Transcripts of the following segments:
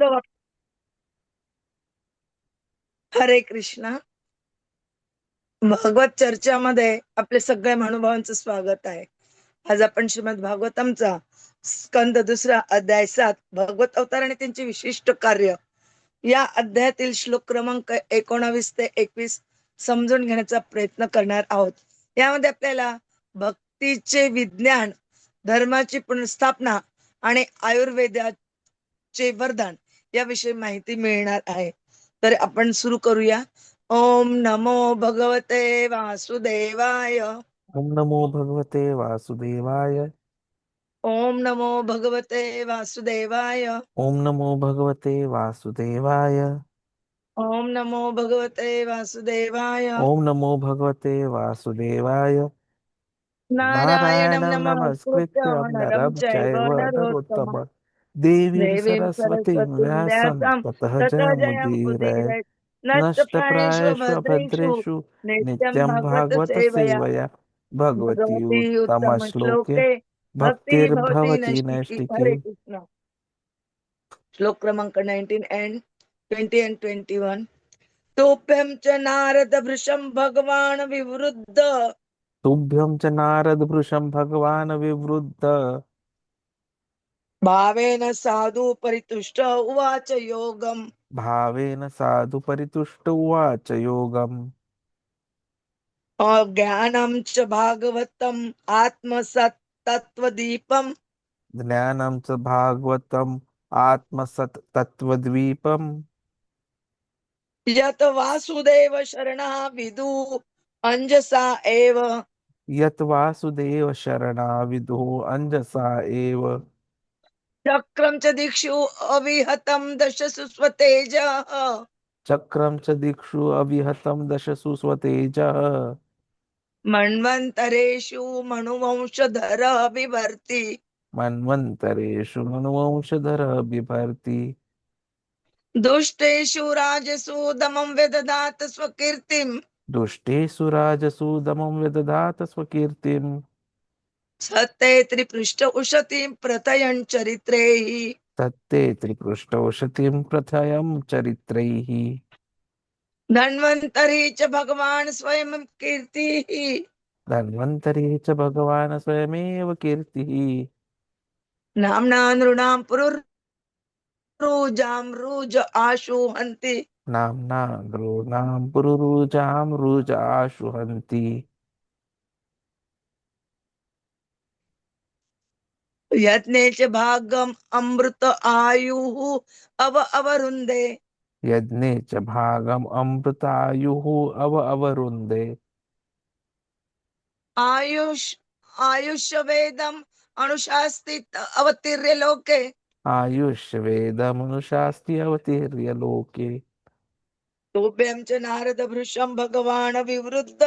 बांधव हरे कृष्णा. भागवत चर्चामध्ये आपले सगळ्या महानुभावांचं स्वागत आहे. आज आपण श्रीमद भागवतमचा स्कंद दुसरा अध्याय सात भगवत अवतार आणि त्यांचे विशिष्ट कार्य. या अध्यायातील श्लोक क्रमांक एकोणावीस ते एकवीस समजून घेण्याचा प्रयत्न करणार आहोत. यामध्ये आपल्याला भक्तीचे विज्ञान धर्माची पुनर्स्थापना आणि आयुर्वेदाचे वरदान याविषयी माहिती मिळणार आहे. तर आपण सुरू करूया. ओम नमो भगवते वासुदेवाय. ओम नमो भगवते वासुदेवाय. ओम नमो भगवते वासुदेवाय. ओम नमो भगवते वासुदेवाय. ओम नमो भगवते वासुदेवाय. ओम नमो भगवते वासुदेवाय. नारायणं नमस्कृत्य नमस्कृत्यं नरं नरं चैव चैव नरोत्तमं नरोत्तमं देवीं सरस्वतीं सरस्वतीं व्यासं व्यासं ततः ततः जयमुदीरये जयमुदीरये नष्टप्रायेषु नष्टप्रायेषु भद्रेषु अभद्रेषु नित्यं भागवत सेवया भगवती उत्तमश्लोके भक्तिर्भवति नैष्टिकी श्लोक क्रमांक 19 and 20 and 21 तोप्यं च नारद भृशं भगवान् विवृद्ध तुभ्यं च नारदभृशं भगवान् विवृद्ध भावेन साधु परितुष्ट उवाच योगम्। भावेन साधु परितुष्ट उवाच योगम्। ज्ञानं च भागवतम् आत्मसत् तत्त्वदीपम् ज्ञानं च भागवतम् आत्मसत् तत्त्वद्वीपम् यत् वासुदेव शरणः विदु अञ्जसा एव। यत् वासुदेव शरणा विदुः अञ्जसा एव। चक्रं च दिक्षु अविहतं दशसु स्वतेजः चक्रं च दिक्षु अविहतं दशसु स्वतेजः मन्वन्तरेषु मनुवंशधर विभर्ति मन्वन्तरेषु मनुवंशधरः बिभर्ति दुष्टेषु राजसु दमं व्यदधात स्वकीर्तिम्। दुष्टेषु राजसु दमं व्यदधात स्वकीर्तिम्। सत्ते त्रिपृष्ठ उशतीं प्रथयन् चरित्रैः। तत्ते त्रिपृष्ठौषधिं प्रथयं चरित्रैः। धन्वन्तरी च भगवान् स्वयं कीर्तिः। धन्वन्तरे च भगवान् स्वयमेव कीर्तिः। नाम्ना नृणां पुरुरुजां रुज आशुहन्ति। नाम्ना गृणां पुरुरुजां रुजाशुहन्ति यज्ञे च भागम् अमृत आयुः अव अवरुन्धे यज्ञे च भागम् अमृतायुः अव अवरुन्धे आयुष आयुष्य वेदम् अनुशास्ति त- अवतीर्य लोके। आयुष्यवेदमनुशास्ति अवतीर्य लोके। तोभ्यं च नारद भृशं भगवान् विवृद्ध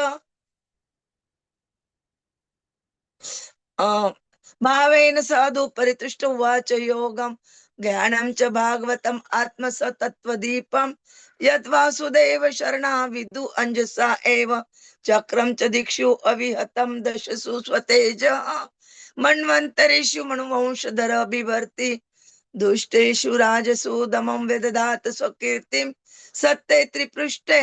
अ, भावेन साधु परितुष्ट उवाच योगं ज्ञानं च भागवतम् आत्मसतत्त्वदीपं। यद्वासुदेव शरणा विदु अञ्जसा एव चक्रं च दिक्षु अविहतं दशसु स्वतेज मन्वन्तरेषु मनुवंशधर बिभर्ति दुष्टेषु राजसु दमं व्यदधात स्वकीर्तिं सत्ते त्रिपृष्ठे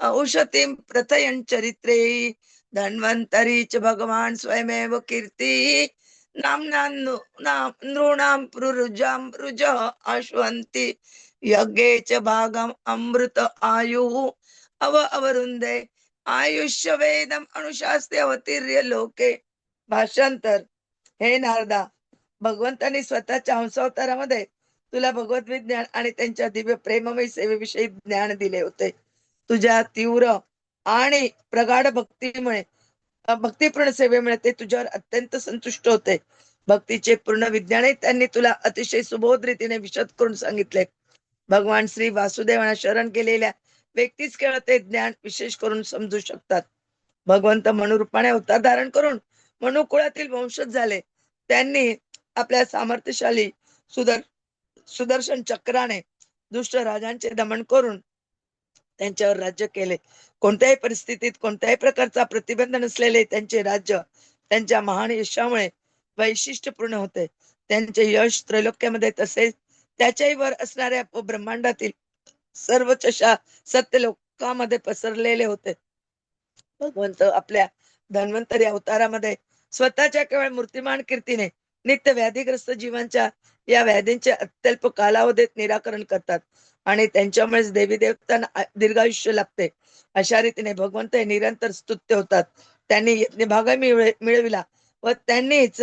औषधिं प्रथयन् चरित्रे। धन्वन्तरी च भगवान् स्वयमेव कीर्तिः। नृणां रुरुजां रुजः अश्वन्ति। यज्ञे च भागम् अमृत आयुः। अव अवरुन्दे आयुष्य वेदम् अनुशास्ते अवतीर्य लोके। भाषांतर हे नारदा भगवंतांनी स्वतःच्या हंसावतारामध्ये तुला भगवत विज्ञान आणि त्यांच्या दिव्य प्रेममय सेवेविषयी ज्ञान दिले होते. तुझ्या तीव्र आणि प्रगाढ भक्तीमुळे भक्तीपूर्ण सेवेमुळे ते तुझ्यावर अत्यंत संतुष्ट होते. भक्तीचे पूर्ण विज्ञानही त्यांनी तुला अतिशय सुबोध रीतीने विशद करून सांगितले. भगवान श्री वासुदेवांना शरण केलेल्या व्यक्तीच केवळ ते ज्ञान विशेष करून समजू शकतात. भगवंत मनुरूपाने अवतार धारण करून मनुकुळातील वंशज झाले. त्यांनी आपल्या सामर्थ्यशाली सुदर सुदर्शन चक्राने दुष्ट राजांचे दमन करून त्यांच्यावर राज्य केले. कोणत्याही परिस्थितीत कोणत्याही प्रकारचा प्रतिबंध नसलेले त्यांचे राज्य त्यांच्या महान यशामुळे वैशिष्ट्यपूर्ण होते. त्यांचे यश त्रैलोक्यामध्ये तसेच त्याच्याही वर असणाऱ्या ब्रह्मांडातील सर्व चशा सत्य लोकांमध्ये पसरलेले होते. भगवंत आपल्या धन्वंतरी अवतारामध्ये स्वतःच्या केवळ मूर्तिमान कीर्तीने नित्य व्याधीग्रस्त जीवांच्या या व्याधींचे अत्यल्प कालावधीत निराकरण करतात. आणि त्यांच्यामुळेच देवी देवतांना दीर्घायुष्य लाभते अशा रीतीने भगवंत हे निरंतर स्तुत्य होतात. त्यांनी यज्ञभाग मिळविला व त्यांनीच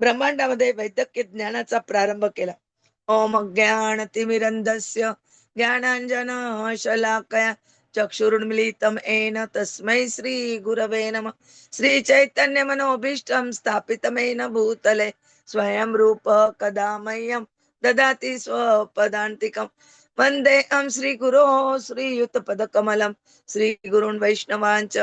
ब्रह्मांडामध्ये वैद्यकीय ज्ञानाचा प्रारंभ केला. ओम ज्ञान तिमिरंधस्य ज्ञानांजन शलाकया चक्षुरुन्मिलितम येन तस्मै श्री गुरवे नम. श्री चैतन्य मनोभीष्टं स्थापितमेन भूतले स्वयं रूप कदा मह्यं ददाति स्वपदान्तिकं वन्देऽहं श्रीगुरो श्रीयुतपदकमलं श्रीगुरुन् वैष्णवाञ्च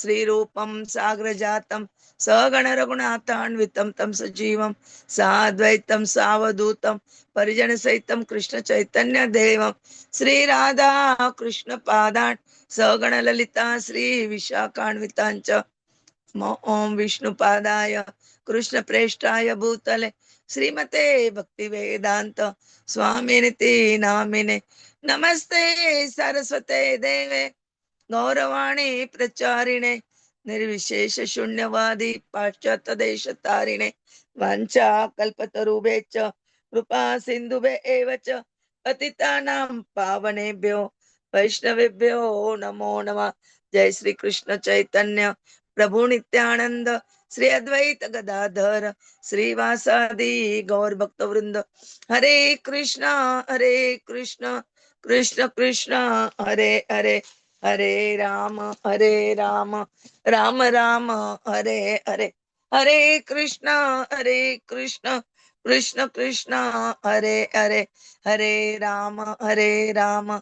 श्रीरूपं सागरजातं सगणरघुनाथान्वितं तं सजीवं साद्वैतं सावधूतं परिजनसहितं कृष्णचैतन्यदेवं श्रीराधा कृष्णपादान् पादान् सगण ललिता श्री विष्णुपादाय कृष्णप्रेष्ठाय भूतले श्रीमते भक्तिवेदान्त स्वामिनिति स्वामिनिती नामिने। नमस्ते सरस्वते देवे। गौरवाणी प्रचारिणे। निर्विशेष शून्यवादी पाश्चात्य देश तारिणे वांछा च। कृपा सिंधुभे एव च। पतितानां पावनेभ्यो। वैष्णवेभ्यो नमो नमः। जय श्री कृष्ण चैतन्य। प्रभु नित्यानंद श्री अद्वैत गदाधर श्रीवासादी गौर भक्त वृंद। हरे कृष्णा हरे कृष्ण कृष्ण कृष्ण हरे हरे हरे राम हरे राम राम राम हरे हरे। हरे कृष्ण हरे कृष्ण कृष्ण कृष्ण हरे हरे। हरे राम हरे राम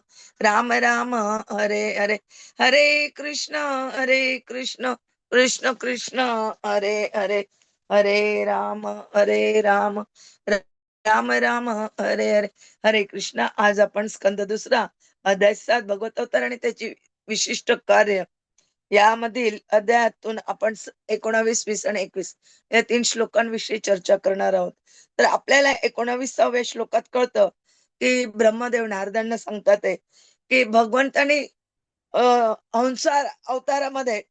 राम राम हरे हरे। हरे कृष्ण हरे कृष्ण कृष्ण कृष्ण हरे हरे हरे राम हरे राम राम राम हरे हरे. हरे कृष्ण आज आपण स्कंद दुसरा अध्याय सात भगवत अवतार आणि त्याची विशिष्ट कार्य. यामधील अध्यायातून आपण एकोणावीस वीस आणि एकवीस या तीन श्लोकांविषयी चर्चा करणार आहोत. तर आपल्याला एकोणावीसाव्या श्लोकात कळतं की ब्रह्मदेव नारदांना सांगतात की भगवंतानी अं हंसार अवतारामध्ये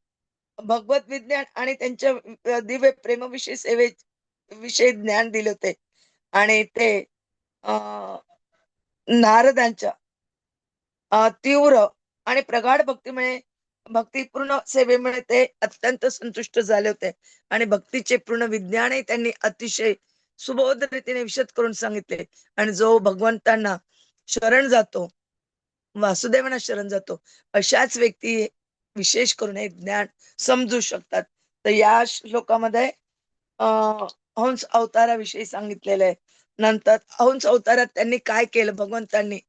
भगवत विज्ञान आणि त्यांच्या दिव्य प्रेमविषयी सेवे विषयी ज्ञान दिले होते. आणि ते अं नारदांच्या तीव्र आणि प्रगाढ भक्तीमुळे भक्तिपूर्ण सेवेमुळे ते अत्यंत संतुष्ट झाले होते. आणि भक्तीचे पूर्ण विज्ञानही त्यांनी अतिशय सुबोध रीतीने विशद करून सांगितले. आणि जो भगवंतांना शरण जातो वासुदेवांना शरण जातो अशाच व्यक्ती विशेष करून हे ज्ञान समजू शकतात. तर या श्लोकामध्ये अं हंस अवताराविषयी सांगितलेलं आहे. नंतर हंस अवतारात त्यांनी काय केलं भगवंतांनी?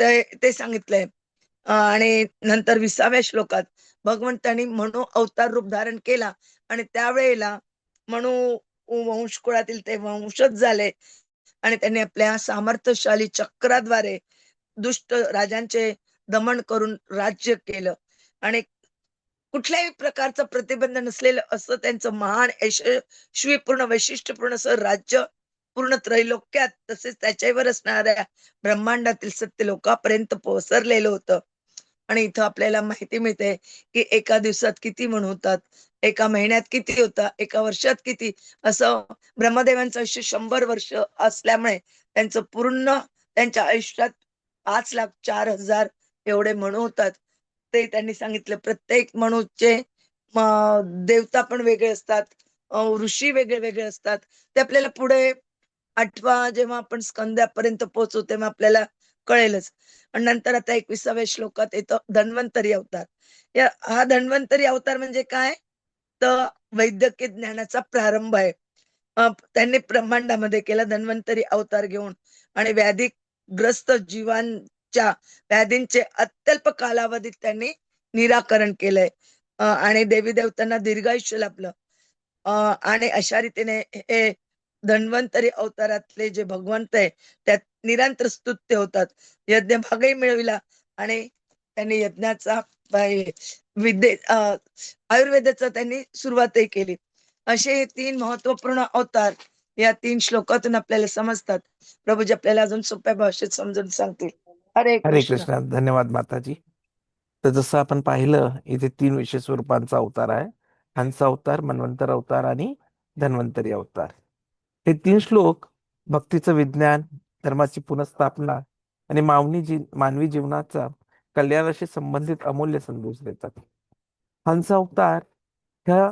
ते ते सांगितलंय. आणि नंतर विसाव्या श्लोकात भगवंतांनी म्हणू अवतार रूप धारण केला. आणि त्यावेळेला म्हणू वंश कुळातील ते वंशज झाले. आणि त्यांनी आपल्या सामर्थ्यशाली चक्राद्वारे दुष्ट राजांचे दमन करून राज्य केलं. आणि कुठल्याही प्रकारचं प्रतिबंध नसलेलं असं त्यांचं महान यशस्वीपूर्ण वैशिष्ट्यपूर्ण असं राज्य पूर्ण त्रैलोक्यात तसेच त्याच्यावर असणाऱ्या ब्रह्मांडातील सत्य लोकांपर्यंत पोहोचरलेलं होतं. आणि इथं आपल्याला माहिती मिळते की एका दिवसात किती म्हण होतात एका महिन्यात किती होता एका वर्षात किती असं ब्रह्मदेवांचं आयुष्य शंभर वर्ष असल्यामुळे त्यांचं पूर्ण त्यांच्या आयुष्यात पाच लाख चार हजार एवढे म्हणू होतात. ते त्यांनी सांगितलं. प्रत्येक मनुजचे देवता पण वेगळे असतात. ऋषी वेगळे वेगळे असतात. ते आपल्याला पुढे आठवा जेव्हा आपण स्कंद्यापर्यंत पोहोचू तेव्हा आपल्याला कळेलच. आणि नंतर आता एकविसाव्या श्लोकात येतं धन्वंतरी अवतार. या हा धन्वंतरी अवतार म्हणजे काय? तर वैद्यकीय ज्ञानाचा प्रारंभ आहे. त्यांनी ब्रह्मांडामध्ये केला धन्वंतरी अवतार घेऊन. आणि व्याधी ग्रस्त जीवन च्या व्याधींचे अत्यल्प कालावधीत त्यांनी निराकरण केलंय. आणि देवी देवतांना दीर्घायुष्य लाभलं. आणि अशा रीतीने हे धन्वंतरी अवतारातले जे भगवंत आहे त्यात निरंतर स्तुत्य होतात. यज्ञ भागही मिळविला आणि त्यांनी यज्ञाचा विद्ये आयुर्वेदाचा त्यांनी सुरुवातही केली. असे हे तीन महत्त्वपूर्ण अवतार या तीन श्लोकातून आपल्याला समजतात. प्रभूजी आपल्याला अजून सोप्या भाषेत समजून सांगतील. हरे हरे कृष्ण. कृष्ण. धन्यवाद माताजी. तर जसं आपण पाहिलं इथे तीन विशेष स्वरूपांचा अवतार आहे. हंस अवतार मन्वंतर अवतार आणि धन्वंतरी अवतार. हे तीन श्लोक भक्तीचं विज्ञान धर्माची पुनर्स्थापना आणि मानवी जी मानवी जीवनाचा कल्याणाशी संबंधित अमूल्य संदेश देतात. हंस अवतार ह्या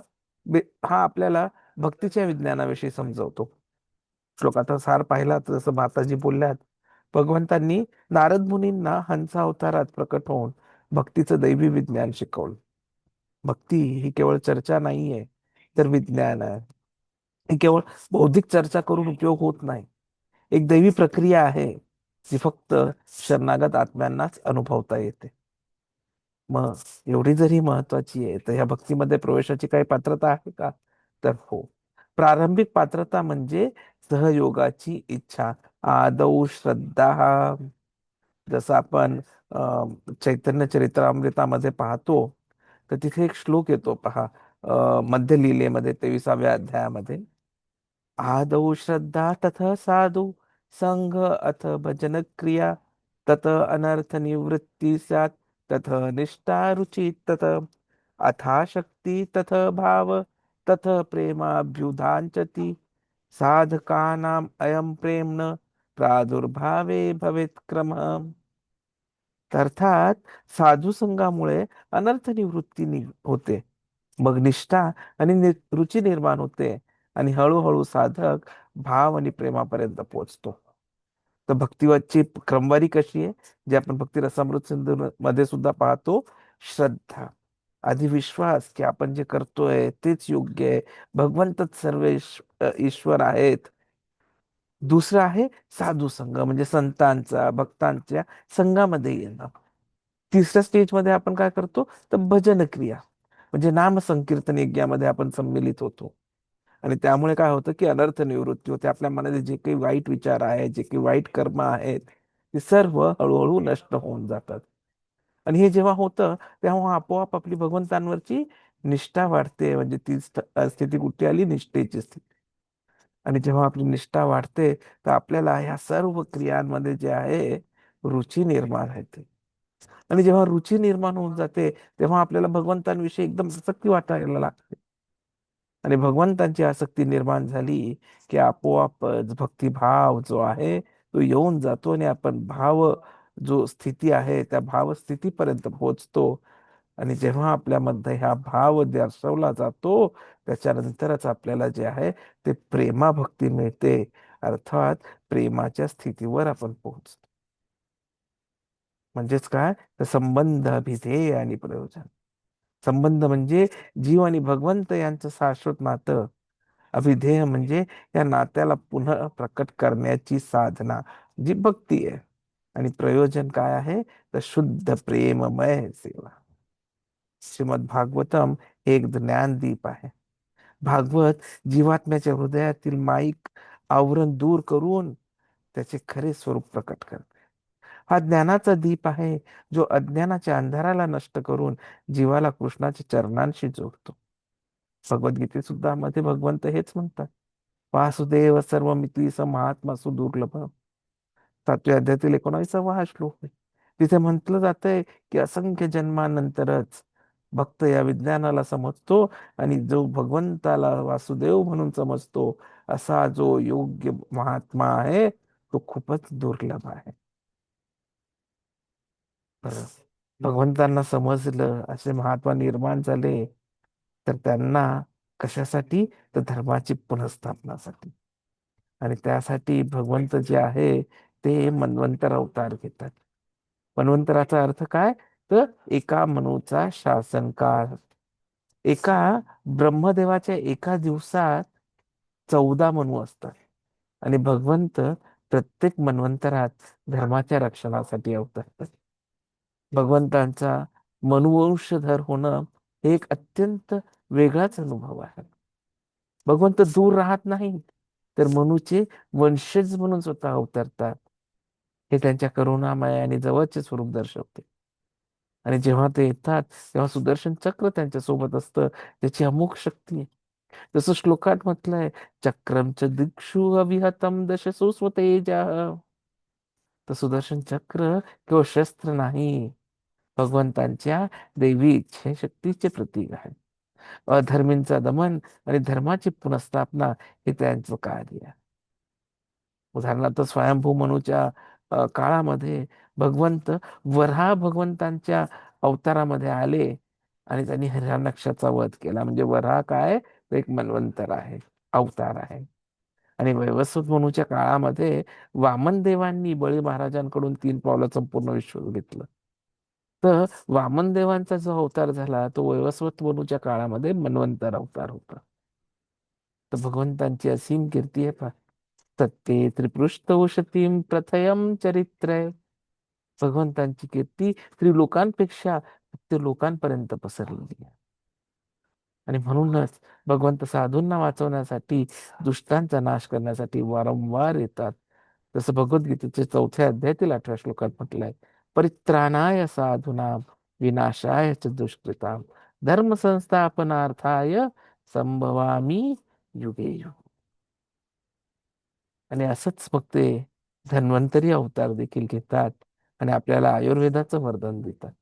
हा आपल्याला भक्तीच्या विज्ञानाविषयी समजवतो. श्लोकाचा सार पाहिला तर जसं माताजी बोलल्यात भगवंतांनी नारद मुनींना हंसा अवतारात प्रकट होऊन भक्तीचं दैवी विज्ञान शिकवलं. भक्ती ही केवळ चर्चा नाहीये तर विज्ञान आहे. ही केवळ बौद्धिक चर्चा करून उपयोग होत नाही. एक दैवी प्रक्रिया आहे जी फक्त शरणागत आत्म्यांनाच अनुभवता येते. मग एवढी जरी महत्वाची आहे तर ह्या भक्तीमध्ये प्रवेशाची काही पात्रता आहे का? तर हो. प्रारंभिक पात्रता म्हणजे सहयोगाची इच्छा आदौ श्रद्धा। जसं आपण चैतन्य चरित्रामृतामध्ये पाहतो तर तिथे एक श्लोक येतो पहा मध्य लीलेमध्ये तेविसाव्या अध्यायामध्ये. आदौ श्रद्धा तथ साधु संघ अथ भजन क्रिया तत अनर्थ निवृत्ती स्यात् तथ निष्ठा रुचि तत अथा शक्ती तथ भाव तथ प्रेमाभ्युधांचती साधकानाम् अयं प्रेमन प्रादुर्भावे भवेत क्रम. अर्थात साधू संघामुळे अनर्थ निवृत्ती नि- होते. मग निष्ठा आणि रुची निर्माण होते आणि हळूहळू साधक भाव आणि प्रेमापर्यंत पोहोचतो तर भक्तीवरची क्रमवारी कशी आहे? जे आपण भक्ती रसामृत सिंधू मध्ये सुद्धा पाहतो श्रद्धा आधी विश्वास की आपण जे करतोय तेच योग्य आहे. भगवंतच सर्व ईश्वर आहेत. दुसरं आहे साधू संघ म्हणजे संतांचा भक्तांच्या संघामध्ये येणं. तिसऱ्या स्टेजमध्ये आपण काय करतो? तर भजन क्रिया म्हणजे नाम संकीर्तन यज्ञामध्ये आपण सम्मिलित होतो. आणि त्यामुळे काय होतं की अनर्थ निवृत्ती होते. आपल्या मनात जे काही वाईट विचार आहेत जे काही वाईट कर्म आहेत ते सर्व हळूहळू नष्ट होऊन जातात. आणि हे जेव्हा होतं तेव्हा आपोआप आपली भगवंतांवरची निष्ठा वाढते. म्हणजे ती स्थिती कुठे आली? निष्ठेची स्थिती. आणि जेव्हा आपली निष्ठा वाढते तर आपल्याला ह्या सर्व क्रियांमध्ये जे आहे रुची निर्माण होते. आणि जेव्हा रुची निर्माण होऊन जाते तेव्हा आपल्याला भगवंतांविषयी एकदम आसक्ती वाटायला लागते. आणि भगवंतांची आसक्ती निर्माण झाली की आपोआपच भक्तिभाव जो आहे तो येऊन जातो आणि आपण भाव जो स्थिती आहे त्या भाव स्थितीपर्यंत पोहोचतो. आणि जेव्हा आपल्यामध्ये हा भाव दर्शवला जातो त्याच्यानंतरच आपल्याला जे आहे ते प्रेमाभक्ती मिळते. अर्थात प्रेमाच्या स्थितीवर आपण पोहोचतो. म्हणजेच काय? तर संबंध अभिधेय आणि प्रयोजन. संबंध म्हणजे जीव आणि भगवंत यांचं शाश्वत नातं. अभिधेय म्हणजे या नात्याला पुन्हा प्रकट करण्याची साधना जी भक्ती आहे. आणि प्रयोजन काय आहे? तर शुद्ध प्रेममय सेवा. श्रीमद भागवतम एक एक ज्ञानदीप आहे. भागवत जीवात्म्याच्या हृदयातील माईक आवरण दूर करून त्याचे खरे स्वरूप प्रकट करते. हा ज्ञानाचा दीप आहे जो अज्ञानाच्या अंधाराला नष्ट करून जीवाला कृष्णाच्या चरणांशी जोडतो. भगवद्गीते सुद्धा मध्ये भगवंत हेच म्हणतात. वासुदेव सर्व मिती महात्मा सुदुर्लभ. सातव्या अध्यायातील एकोणावीसावा हा श्लोक तिथे म्हटलं जातंय की असंख्य जन्मानंतरच भक्त या विज्ञानाला समजतो आणि जो भगवंताला वासुदेव म्हणून समजतो असा जो योग्य महात्मा आहे तो खूपच दुर्लभ आहे. भगवंतांना समजलं असे महात्मा निर्माण झाले तर त्यांना कशासाठी? तर धर्माची पुनर्स्थापनासाठी आणि त्यासाठी भगवंत जे आहे ते मन्वंतर अवतार घेतात. मन्वंतराचा अर्थ काय? एका मनूचा शासनकाळ. एका ब्रह्मदेवाच्या एका दिवसात चौदा मनू असतात. आणि भगवंत प्रत्येक मन्वंतरात धर्माच्या रक्षणासाठी अवतरतात. भगवंतांचा मनुवंशधर होणं हे एक अत्यंत वेगळाच अनुभव आहे. भगवंत दूर राहत नाहीत तर मनूचे वंशज म्हणून स्वतः अवतरतात. हे त्यांच्या करुणामय आणि जवळचे स्वरूप दर्शवते. आणि जेव्हा ते येतात तेव्हा सुदर्शन चक्र त्यांच्यासोबत असतं त्याची अमुक शक्ती आहे. जसं श्लोकात म्हटलंय चक्रमच च दिक्षु अविहतम दश स्वतेज तर सुदर्शन चक्र किंवा शस्त्र नाही भगवंतांच्या देवी इच्छे शक्तीचे प्रतीक आहे. अधर्मींचा दमन आणि धर्माची पुनर्स्थापना हे त्यांचं कार्य आहे. उदाहरणार्थ स्वयंभू मनूच्या काळामध्ये भगवंत वराह भगवंतांच्या अवतारामध्ये आले आणि त्यांनी हिरण्यकशाचा वध केला. म्हणजे वराह काय? तो एक मनवंतर आहे अवतार आहे. आणि वैवस्वत मनूच्या काळामध्ये वामन देवांनी बळी महाराजांकडून तीन पावलं संपूर्ण विश्व घेतलं. तर वामन देवांचा जो अवतार झाला तो वैवस्वत मनूच्या काळामध्ये मन्वंतर अवतार होता. तर भगवंतांची असीम कीर्ती आहे पहा. सत्ते त्रिपृष्ठौषतीम प्रथयम चरित्र. भगवंतांची कीर्ती त्रिलोकांपेक्षा ते लोकांपर्यंत पसरलेली आहे. आणि म्हणूनच भगवंत साधूंना वाचवण्यासाठी दुष्टांचा नाश करण्यासाठी वारंवार येतात. जसं भगवद्गीतेचे चौथ्या अध्यायातील आठव्या श्लोकात म्हटलंय परित्राणाय साधूनाम विनाशाय च दुष्कृताम धर्म संस्थापनार्थाय संभवामी युगे युग. आणि असंच मग ते धन्वंतरी अवतार देखील घेतात. आणि आपल्याला आयुर्वेदाचं वरदान देतात.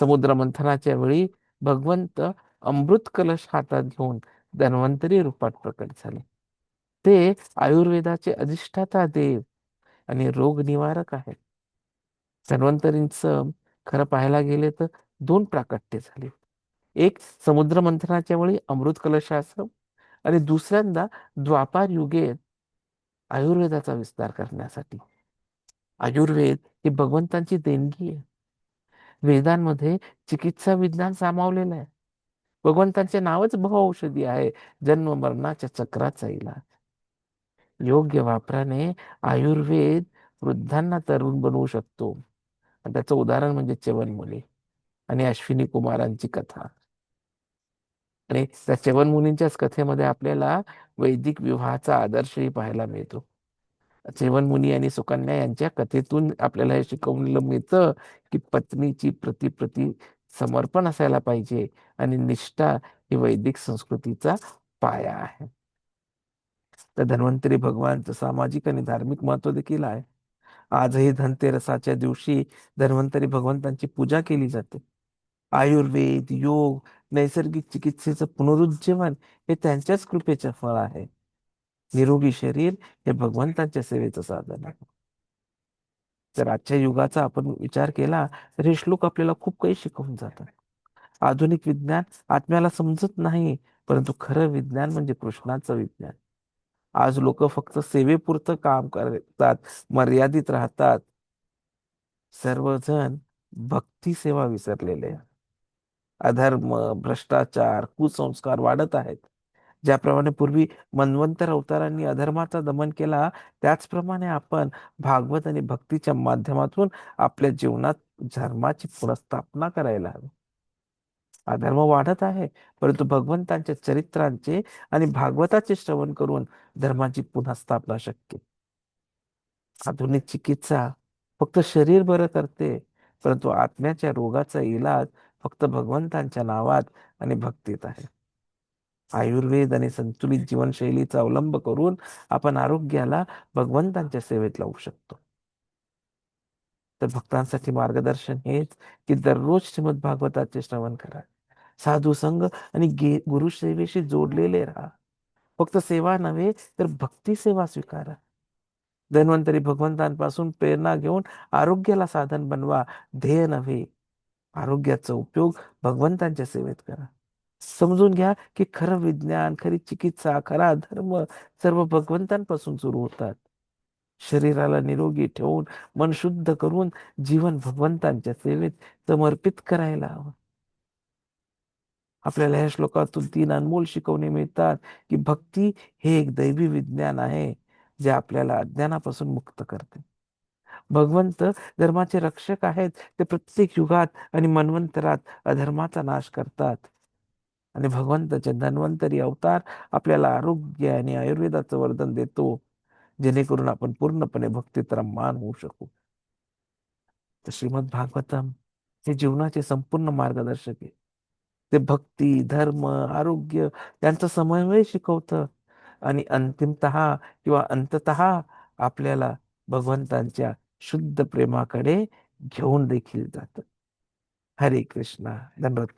समुद्र मंथनाच्या वेळी भगवंत अमृत कलश हातात घेऊन धन्वंतरी रूपात प्रकट झाले. ते आयुर्वेदाचे अधिष्ठाता देव आणि रोग निवारक आहेत. धन्वंतरींच खरं पाहायला गेले तर दोन प्राकट्य झाले. एक समुद्र मंथनाच्या वेळी अमृत कलशासम आणि दुसऱ्यांदा द्वापार युगेत आयुर्वेदाचा विस्तार करण्यासाठी. आयुर्वेद ही भगवंतांची देणगी आहे. वेदांमध्ये चिकित्सा विज्ञान सामावलेलं आहे. भगवंतांचे नावच बहुऔषधी आहे. जन्म मरणाच्या चक्राचा इलाज योग्य वापराने आयुर्वेद वृद्धांना तरुण बनवू शकतो. आणि त्याचं उदाहरण म्हणजे चवनमुली आणि अश्विनी कुमारांची कथा. आणि त्या चवनमुलींच्याच कथेमध्ये आपल्याला वैदिक विवाहाचा आदर्शही पाहायला मिळतो. मुनी आणि सुकन्या यांच्या कथेतून आपल्याला हे शिकवलेलं मिळतं की पत्नीची प्रति प्रति समर्पण असायला पाहिजे आणि निष्ठा ही वैदिक संस्कृतीचा पाया आहे. तर धन्वंतरी भगवानचं सामाजिक आणि धार्मिक महत्त्व देखील आहे. आजही धनतेरसाच्या दिवशी धन्वंतरी भगवंतांची पूजा केली जाते. आयुर्वेद योग नैसर्गिक चिकित्सेचं पुनरुज्जीवन हे त्यांच्याच कृपेचे फळ आहे. निरोगी शरीर हे भगवंतांच्या सेवेचं साधन आहे. जर आजच्या युगाचा आपण विचार केला तर हे श्लोक आपल्याला खूप काही शिकवून जातात. आधुनिक विज्ञान आत्म्याला समजत नाही परंतु खरं विज्ञान म्हणजे कृष्णाचं विज्ञान. आज लोक फक्त सेवेपुरतं काम करतात मर्यादित राहतात. सर्वजण भक्ती सेवा विसरलेले अधर्म भ्रष्टाचार कुसंस्कार वाढत आहेत. ज्याप्रमाणे पूर्वी मन्वंतर अवतारांनी अधर्माचा दमन केला त्याचप्रमाणे आपण भागवत आणि भक्तीच्या माध्यमातून आपल्या जीवनात धर्माची पुनर्स्थापना करायला हवी. अधर्म वाढत आहे परंतु भगवंतांच्या चरित्रांचे आणि भागवताचे श्रवण करून धर्माची पुन्हा स्थापना शक्य. आधुनिक चिकित्सा फक्त शरीर बरं करते परंतु आत्म्याच्या रोगाचा इलाज फक्त भगवंतांच्या नावात आणि भक्तीत आहे. आयुर्वेद आणि संतुलित जीवनशैलीचा अवलंब करून आपण आरोग्याला भगवंतांच्या सेवेत लावू शकतो. तर भक्तांसाठी मार्गदर्शन हेच की दररोज श्रीमद भागवताचे श्रवण करा. साधू संघ आणि गुरुसेवेशी जोडलेले राहा. फक्त सेवा नव्हे तर भक्ती सेवा स्वीकारा. धन्वंतरी भगवंतांपासून प्रेरणा घेऊन आरोग्याला साधन बनवा. ध्येय नव्हे. आरोग्याचा उपयोग भगवंतांच्या सेवेत करा. समजून घ्या की खरं विज्ञान खरी चिकित्सा खरा धर्म सर्व भगवंतांपासून सुरू होतात. शरीराला निरोगी ठेवून मन शुद्ध करून जीवन भगवंतांच्या सेवेत समर्पित करायला हवं. आपल्याला या श्लोकातून तीन अनमोल शिकवणे मिळतात की भक्ती हे एक दैवी विज्ञान आहे जे आपल्याला अज्ञानापासून मुक्त करते. भगवंत धर्माचे रक्षक आहेत ते प्रत्येक युगात आणि मन्वंतरात अधर्माचा नाश करतात. आणि भगवंताचे धन्वंतरी अवतार आपल्याला आरोग्य आणि आयुर्वेदाचं वर्धन देतो. जेणेकरून आपण पूर्णपणे भक्तीत रममान होऊ शकू. तर श्रीमद भागवतम हे जीवनाचे संपूर्ण मार्गदर्शक आहे. ते भक्ती धर्म आरोग्य यांचा समन्वय शिकवतं. आणि अंतिमत किंवा अंतत आपल्याला भगवंतांच्या शुद्ध प्रेमाकडे घेऊन देखील जात. हरे कृष्णा. धन्यवाद